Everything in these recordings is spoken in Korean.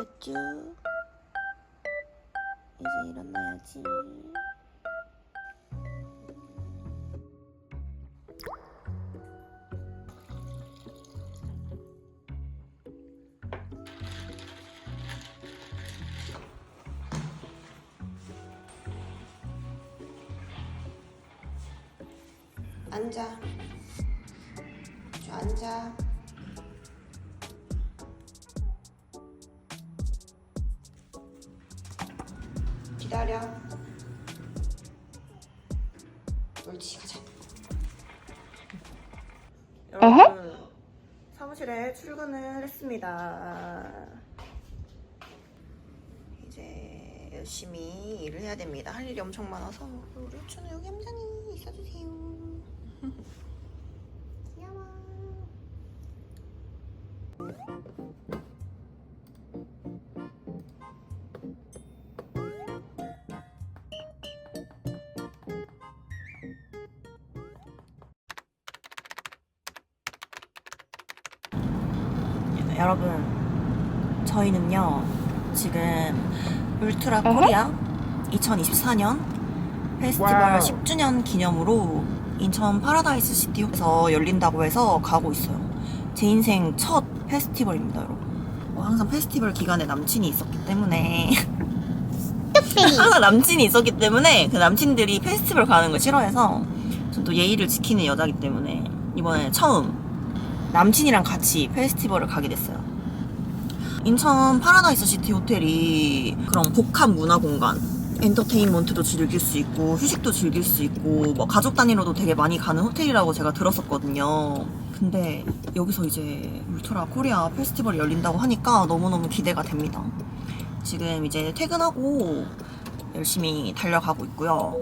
굿쭈 이제 일어나야지. 앉아. 저 앉아 기다려. 옳지 가자. 여러분 사무실에 출근을 했습니다. 이제 열심히 일을 해야 됩니다. 할 일이 엄청 많아서 우리 후추는 여기 함장이 있어 여러분 저희는요 지금 울트라 코리아 2024년 페스티벌 와우. 10주년 기념으로 인천 파라다이스 시티에서 열린다고 해서 가고 있어요. 제 인생 첫 페스티벌입니다 여러분. 어, 항상 페스티벌 기간에 남친이 있었기 때문에. 항상 남친이 있었기 때문에 그 남친들이 페스티벌 가는 걸 싫어해서 전 또 예의를 지키는 여자기 때문에 이번에 처음 남친이랑 같이 페스티벌을 가게 됐어요. 인천 파라다이스 시티 호텔이 그런 복합 문화 공간, 엔터테인먼트도 즐길 수 있고 휴식도 즐길 수 있고 뭐 가족 단위로도 되게 많이 가는 호텔이라고 제가 들었었거든요. 근데 여기서 이제 울트라 코리아 페스티벌이 열린다고 하니까 너무너무 기대가 됩니다. 지금 이제 퇴근하고 열심히 달려가고 있고요.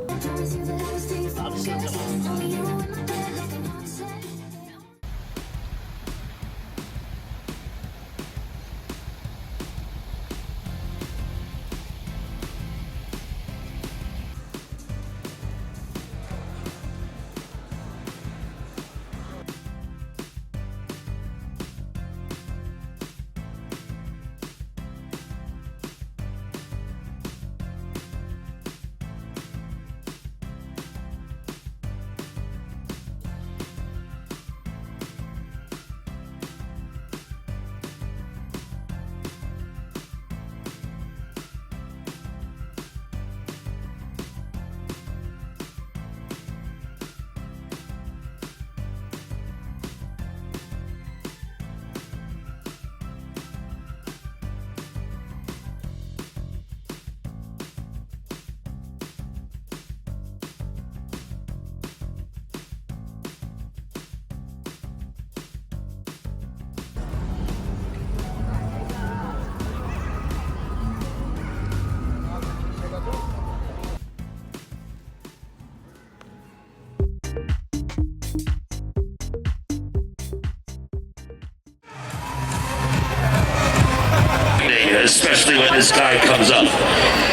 Especially when this guy comes up.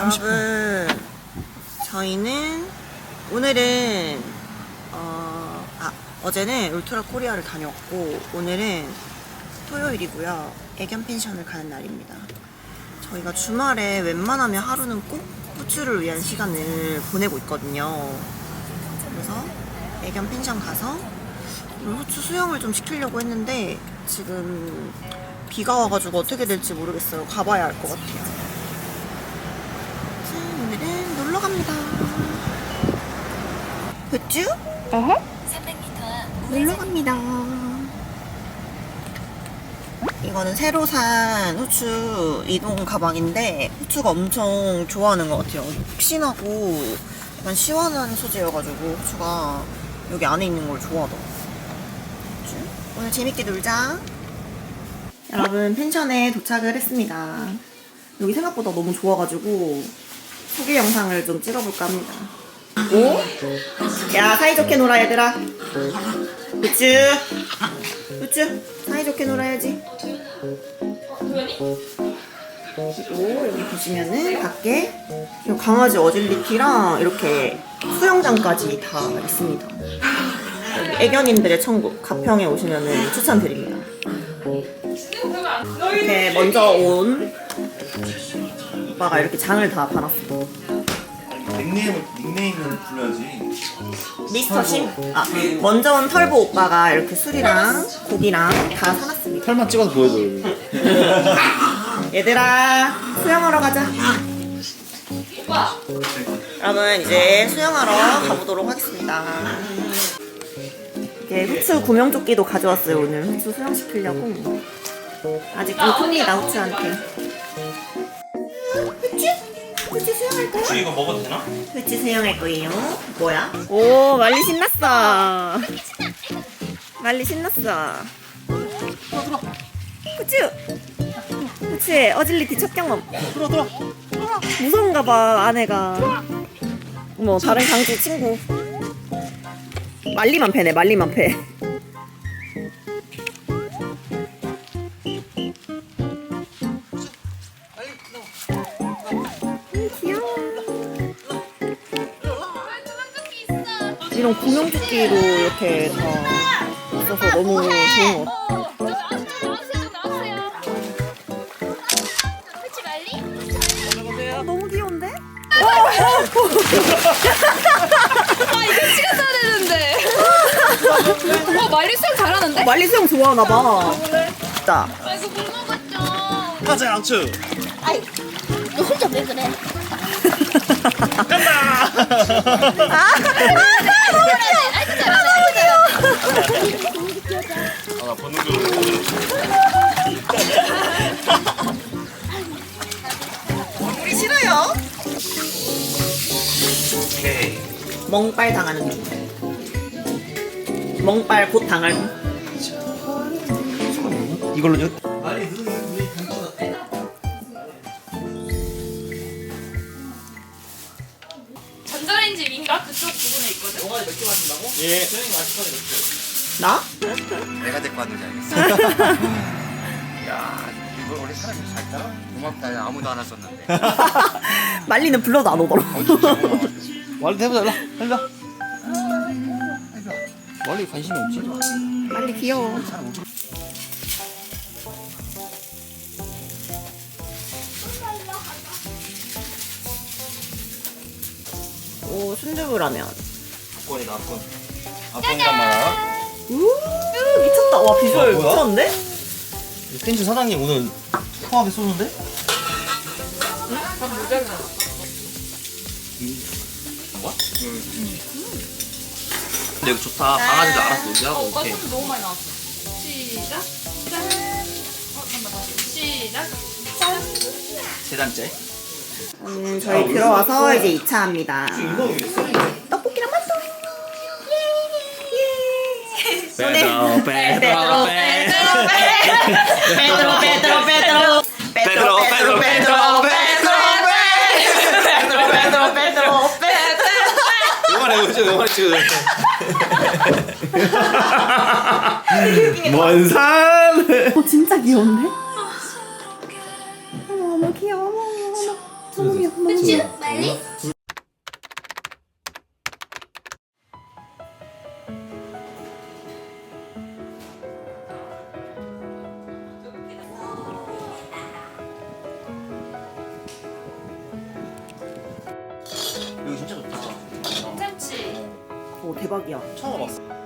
여러분, 저희는 오늘은 어, 아, 어제는 울트라 코리아를 다녀왔고 오늘은 토요일이고요. 애견 펜션을 가는 날입니다. 저희가 주말에 웬만하면 하루는 꼭 후추를 위한 시간을 보내고 있거든요. 그래서 애견 펜션 가서 후추 수영을 좀 시키려고 했는데 지금 비가 와가지고 어떻게 될지 모르겠어요. 가봐야 알 것 같아요. 놀러 갑니다. 굿쭈? 놀러 갑니다. 이거는 새로 산 후추 이동 가방인데 후추가 엄청 좋아하는 것 같아요. 푹신하고 약간 시원한 소재여가지고 후추가 여기 안에 있는 걸 좋아하더라고요. 후추. 오늘 재밌게 놀자. 여러분 펜션에 도착을 했습니다. 여기 생각보다 너무 좋아가지고 소개 영상을 좀 찍어볼까 합니다. 오? 야 사이좋게 놀아 얘들아. 우쭈 우쭈 사이좋게 놀아야지. 그리고 여기 보시면은 밖에 이 강아지 어질리티랑 이렇게 수영장까지 다 있습니다. 여기 애견인들의 천국 가평에 오시면은 추천드립니다. 이렇게 먼저 온 오빠가 이렇게 장을 다 봐놨어. 닉네임을 닉네임을 불러야지. 미스터 심? 아, 먼저 온 털보 오빠가 이렇게 술이랑 고기랑 다 사놨습니다. 털만 찍어서 보여줘. 얘들아, 수영하러 가자. 여러분, 이제 수영하러 가보도록 하겠습니다. 이렇게 후추 구명조끼도 가져왔어요, 오늘. 후추 수영 시키려고. 아직 좀 큽니다, 후추한테. 후추? 후추 수영할 거야? 이거 먹어도 되나? 후추 수영할 거예요. 뭐야? 오, 말리 신났어. 말리 신났어. 후추! 후추의 어질리티 첫 경험. 들어 들어. 무서운가 봐, 아내가. 어머, 다른 강주 친구. 말리만 패네, 말리만 패. 이런 구명조끼로 이렇게 다 있어서 너무 좋은 것 같아. 아, 너무 귀여운데? 찍었어야 되는데. 와 말리 수영 잘하는데? 말리 수영 좋아하나 봐. 자, 아이고 못 먹었죠. 가자 양추. 너 혼자 왜 그래? 아 멍빨 당하는 중. 멍빨 곧 당할. 이걸로 요. 전자레인지 위인가 그쪽 부분에 있거든. 예. 나? 내가 데리고 왔는지 알겠어. 야, 이거 우리 사람이 잘 따라? 고맙다. 야, 아무도 안 왔었는데. 말리는 불러도 안 오더라. 말리 해보자. 일로. 일로. 말리 관심이 없지. 말리 귀여워. 오, 순두부라면. 압권이다 압권. 압권이란 말이야. 우 미쳤다. 와, 비주얼 와, 뭐야? 미쳤는데? 펜션 사장님 오늘 후하게 쏘는데? 뭐? 근데 이거 좋다. 강아지도 알아서 놀자고 이렇게. 너무 많이 나왔어. 시작. 짠. 어 잠깐만 다시. 시작. 세 단째. 음, 저희 들어와서 이제 2차 합니다. 떡볶이랑 맛도. 예. 예. 빼드로 빼드로 페드로 페드로 페드로 페드로 페드로 페드로 페드로 페드로 페드로 영화를 보죠. 영화를 찍어 먼 산. 어 진짜 귀여운데? 아, 어머, 어머 귀여워. 어머 어머 어머. 어머 귀여워. 어머. 그치? 빨리? 대박이야 처음 와봤어.